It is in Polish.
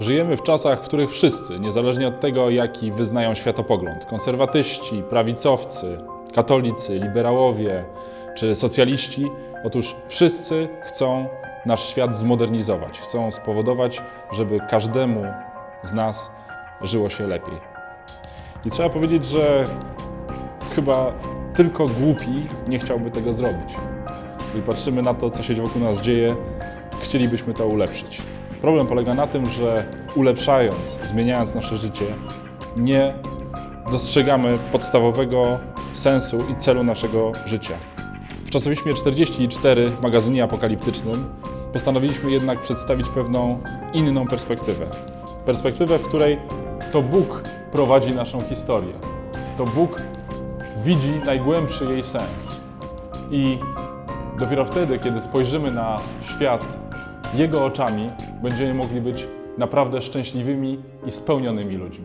Żyjemy w czasach, w których wszyscy, niezależnie od tego, jaki wyznają światopogląd, konserwatyści, prawicowcy, katolicy, liberałowie czy socjaliści, otóż wszyscy chcą nasz świat zmodernizować, chcą spowodować, żeby każdemu z nas żyło się lepiej. I trzeba powiedzieć, że chyba tylko głupi nie chciałby tego zrobić. Gdy patrzymy na to, co się wokół nas dzieje, chcielibyśmy to ulepszyć. Problem polega na tym, że ulepszając, zmieniając nasze życie, nie dostrzegamy podstawowego sensu i celu naszego życia. W czasopiśmie 44 w magazynie apokaliptycznym postanowiliśmy jednak przedstawić pewną inną perspektywę. Perspektywę, w której to Bóg prowadzi naszą historię. To Bóg widzi najgłębszy jej sens. I dopiero wtedy, kiedy spojrzymy na świat Jego oczami, będziemy mogli być naprawdę szczęśliwymi i spełnionymi ludźmi.